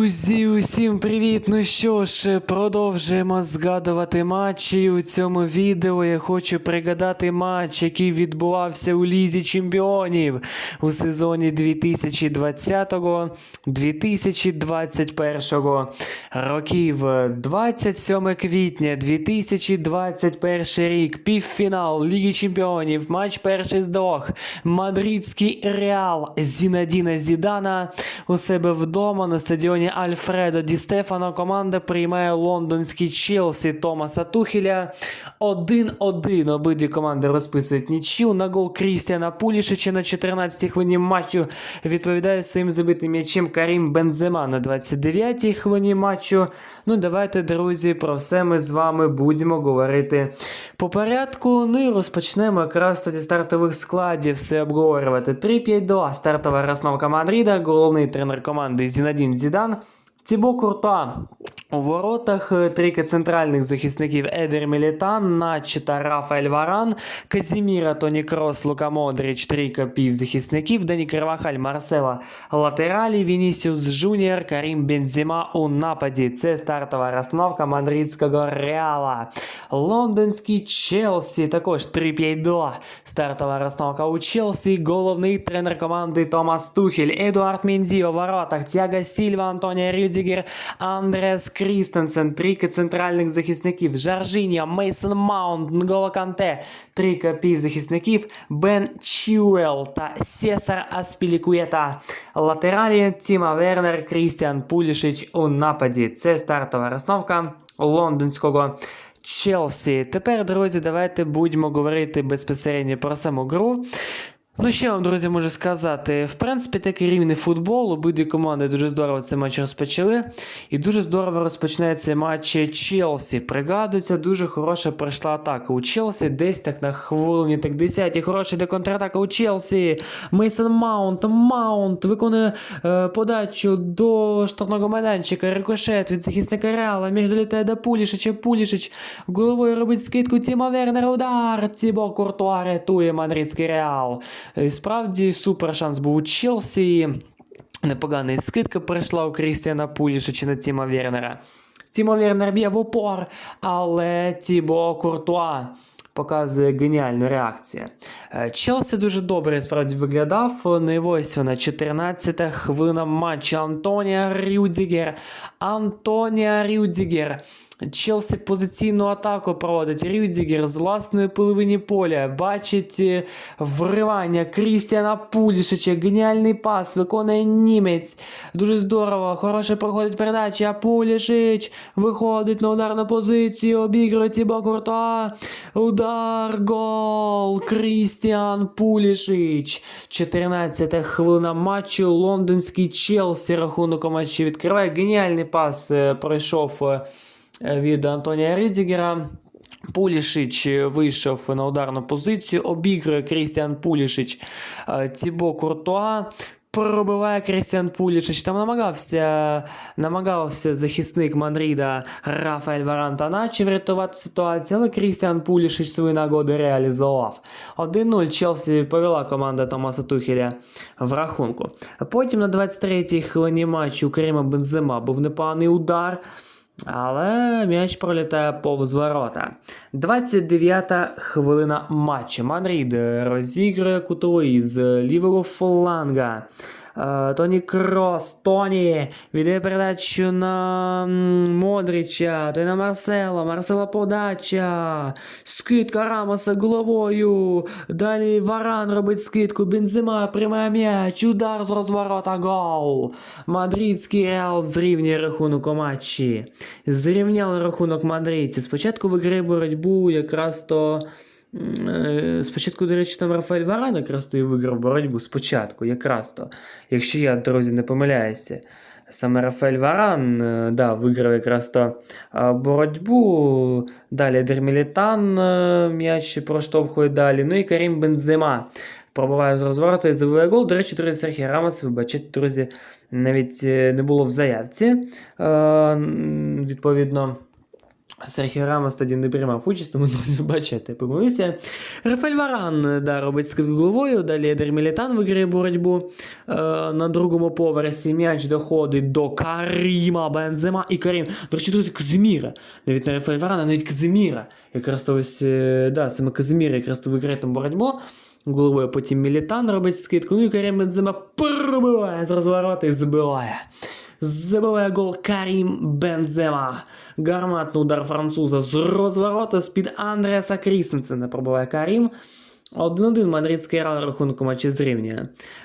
Друзі, усім привіт! Ну що ж, продовжуємо згадувати матчі. У цьому відео я хочу пригадати матч, який відбувався у Лізі Чемпіонів у сезоні 2020-2021 років. 27 квітня 2021 рік. Півфінал Ліги Чемпіонів. Матч перший з двох. Мадридський Реал Зінадіна Зідана у себе вдома на стадіоні Альфредо Ді Стефано команда приймає лондонський Челсі Томаса Тухеля 1-1. Обидві команди розписують нічю. На гол Крістіана Пулішича на 14-й хвилині матчу відповідає своїм забитим м'ячем Карім Бензема на 29-й хвилині матчу. Ну, давайте, друзі, про все ми з вами будемо говорити по порядку. Ну і розпочнемо якраз зі стартових складів все обговорювати. 3-5-2 стартова розновка Мадрида, головний тренер команди Зінадін Зідан. Тібо Куртуа у воротах е, трійка центральних захисників Едер Мілітан, Начі та Рафаель Варан, Казіміра, Тоні Крос, Лука Модрич, трійка півзахисників, Дані Кривахаль, Марсела латералі, Вінісіус Жуніор, Карім Бензіма у нападі. Це стартова розстановка мадридського Реала. Лондонський Челсі, також 3-5-2. Стартова розстановка у Челсі, головний тренер команди Томас Тухель, Едуард Мінді у воротах, Тяга Сільва, Антонія Рюдігер, Андрес Крістенсен, трійка центральних захисників, Жаржінія, Мейсон Маунт, Нголо Канте, трійка півзахисників, Бен Чіуел та Сесар Аспілікуєта. Латералі Тіма Вернер, Крістіан Пулішич у нападі. Це стартова розновка лондонського Челсі. Тепер, друзі, давайте будемо говорити безпосередньо про саму гру. Ну, що вам, друзі, можу сказати? В принципі, такий рівний футбол. Обидві команди дуже здорово цей матч розпочали. І дуже здорово розпочинається матч Челсі. Пригадується, дуже хороша пройшла атака у Челсі. Десь так на хвилині, так 10 хороша йде контратака у Челсі. Мейсон Маунт, Маунт виконує е, подачу до штрафного майданчика. Рикошет від захисника Реала. Між долітає до Пулішича. Пулішич головою робить скидку Тіма Вернера. Удар. Тібо Куртуа рятує мадридський Реал. І справді супер шанс був у Челсі. Непогана скидка прийшла у Крістіана Пулішича на Тіма Вернера. Тімо Вернер б'є в упор, але Тібо Куртуа показує геніальну реакцію. Е, Челсі дуже добре справді виглядав. Ну і ось вона 14-та хвилина матчу Антонія Рюдзігер. Антонія Рюдзігер. Челсі позиційну атаку проводить Рюдзігер з власної половини поля. Бачить е, вривання Крістіана Пулішича. Геніальний пас виконує німець. Дуже здорово. Хороше проходить передача. Пулішич виходить на ударну позицію. Обігрує Тібо Куртуа. Удар, гол. Крістіан Пулішич. 14 хвилина матчу. Лондонський Челсі рахунок матчі відкриває. Геніальний пас е, пройшов. Е, від Антонія Рюдзігера. Пулішич вийшов на ударну позицію, обігрує Крістіан Пулішич е, Тібо Куртуа. Пробиває Крістіан Пулішич. Там намагався, намагався захисник Мадрида Рафаель Варан Таначі врятувати ситуацію, але Крістіан Пулішич свою нагоду реалізував. 1-0 Челсі повела команда Томаса Тухеля в рахунку. Потім на 23-й хвилині матчу у Карима Бензема був непоганий удар. Але м'яч пролітає повз ворота. 29-та хвилина матчу. Манрід розігрує кутовий з лівого фланга. Е, Тоні Крос, Тоні віддає передачу на Модрича, той на Марсело, Марсело подача, скидка Рамоса головою, далі Варан робить скидку, Бензима приймає м'яч, удар з розворота, гол. Мадридський Реал зрівнює рахунок у матчі. Зрівняли рахунок мадридці. Спочатку виграє боротьбу якраз то Спочатку, до речі, там Рафаель Варан якраз і виграв боротьбу спочатку, якраз то. Якщо я, друзі, не помиляюся. Саме Рафаель Варан е, да, виграв якраз то боротьбу. Далі Дермілітан е, м'яч проштовхує далі. Ну і Карім Бензема пробиває з розворота і забиває гол. До речі, друзі, Серхій Рамос, ви друзі, навіть е, не було в заявці. Е, Відповідно. Серхіо Рамос тоді не приймав участь, тому бачите, помилився. Рафель Варан да, робить скидку головою, далі Едер Мілітан виграє боротьбу е, на другому поверсі. М'яч доходить до Каріма Бензема і Карім. До речі, друзі, Казиміра. Навіть не Рафель Варан, навіть Казиміра. Якраз то ось, е, да, саме Казиміра якраз то виграє там боротьбу. Головою потім Мілітан робить скидку. Ну і Карім Бензема пробиває з розворота і забиває. Забиває гол Карім Бензема. Гарматний удар француза з розворота з-під Андреаса Крісенсена пробиває Карім. 1-1 мадридський реал рахунку матчі зрівнює.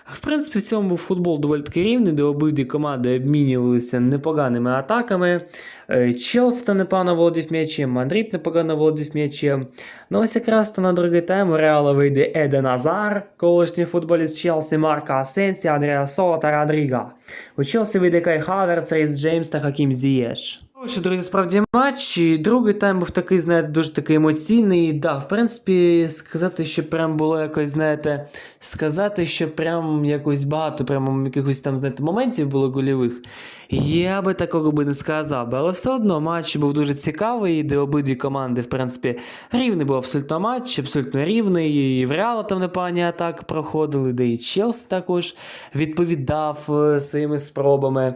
В принципі, в цьому був футбол доволі таки рівний, де обидві команди обмінювалися непоганими атаками. Е, Челсі непогано володів м'ячем, Мадрид непогано володів м'ячем. Ну ось якраз то на другий тайм у Реала вийде Еден Азар, колишній футболіст Челсі, Марка Асенсі, Андріа Соло та Родріга. У Челсі вийде Кай Хаверц, Рейс Джеймс та Хакім Зієш. Що, друзі, справді матч. І другий тайм був такий, знаєте, дуже такий емоційний. Да, в принципі, сказати, що прям було якось, знаєте, сказати, що прям якось багато, прямо якихось там, знаєте, моментів було гольових. Я би такого би не сказав але все одно матч був дуже цікавий, де обидві команди, в принципі, рівний був абсолютно матч, абсолютно рівний. І в Реала там непогані атаки проходили, де і Челсі також відповідав е, своїми спробами.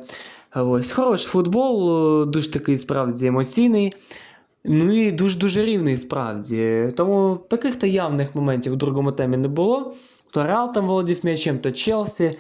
Ось, хороший футбол, е, дуже такий справді емоційний. Ну і дуже-дуже рівний справді. Тому таких то явних моментів у другому темі не було. То Реал там володів м'ячем, то Челсі,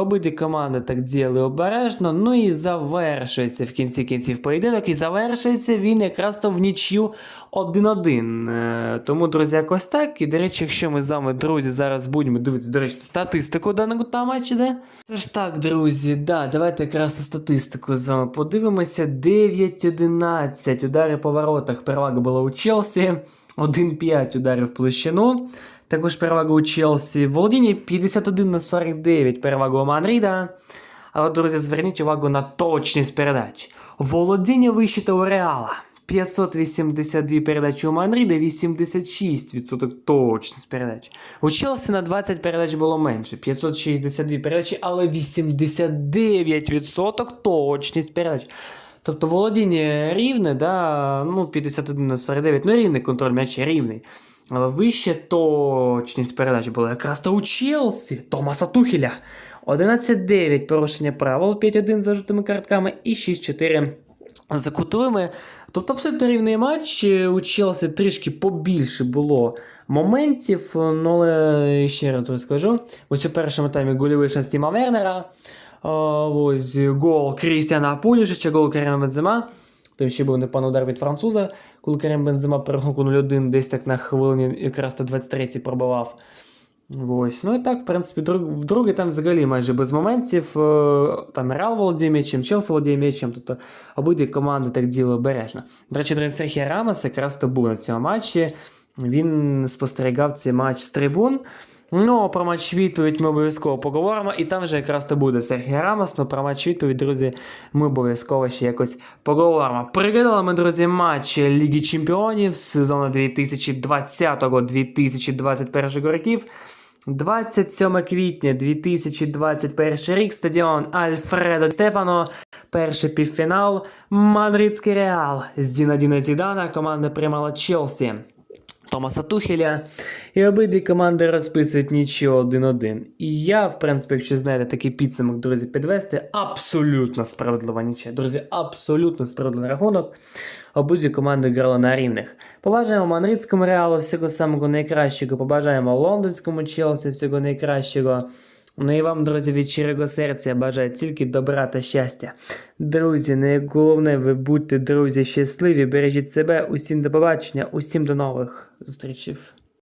обидві команди так діяли обережно. Ну і завершується в кінці кінців поєдинок. І завершується він якраз то в нічю 1-1. Е, Тому, друзі, якось так. І, до речі, якщо ми з вами, друзі, зараз будемо дивитися, до речі, статистику даного там матчі, де? Тож так, друзі, да, давайте якраз на статистику з вами подивимося. 9-11 удари по воротах. Перевага була у Челсі. 1-5 ударів площину. Також перевага у Челсі. В володінні 51 на 49 перевага у Мадрида. Але, друзі, зверніть увагу на точність передач. Володіння вище у Реала. 582 передачі у Мадрида, 86% точність передач. У Челсі на 20 передач було менше, 562 передачі, але 89% точність передач. Тобто володіння рівне, да, ну 51 на 49, ну рівний контроль м'яча рівний. Але вище точність передач була якраз то у Челсі Томаса Тухеля. 11-9 порушення правил, 5-1 за жовтими картками і 6-4 за кутовими. Тобто абсолютно рівний матч. У Челсі трішки побільше було моментів. Ну, але ще раз розкажу. Ось у першому таймі гольовий шанс Тіма Вернера. А, Ось гол Крістіана Пулішича, гол Карема Бензема. Там ще був непевний удар від француза, коли Карем Бензема по рахунку 0-1 десь так на хвилині якраз то 23-й пробивав. Ось. Ну і так, в принципі, в другий там взагалі майже без моментів. Е, Там Реал володіє м'ячем, Челсі володіє м'ячем, тобто обидві команди так діли обережно. До речі, Серхія Рамос якраз то був на цьому матчі. Він спостерігав цей матч з трибун. Ну, про матч відповідь ми обов'язково поговоримо, і там вже якраз то буде Серхій Рамос. Ну, про матч відповідь, друзі, ми обов'язково ще якось поговоримо. Пригадали ми, друзі, матч Ліги Чемпіонів сезону 2020-2021 років. 27 квітня 2021 рік, стадіон Альфредо Стефано, перший півфінал, Мадридський Реал Зінадіна Зідана, команда приймала Челсі. Томаса Тухеля. І обидві команди розписують нічого 1-1. І я, в принципі, якщо знаєте такий підсумок, друзі, підвести, абсолютно справедлива нічия. Друзі, абсолютно справедливий рахунок. Обидві команди грали на рівних. Побажаємо Мадридському реалу всього самого найкращого. Побажаємо лондонському Челсі всього найкращого. Ну і вам, друзі, від щирого серця бажаю тільки добра та щастя. Друзі, найголовне, ви будьте, друзі, щасливі, бережіть себе, усім до побачення, усім до нових зустрічей.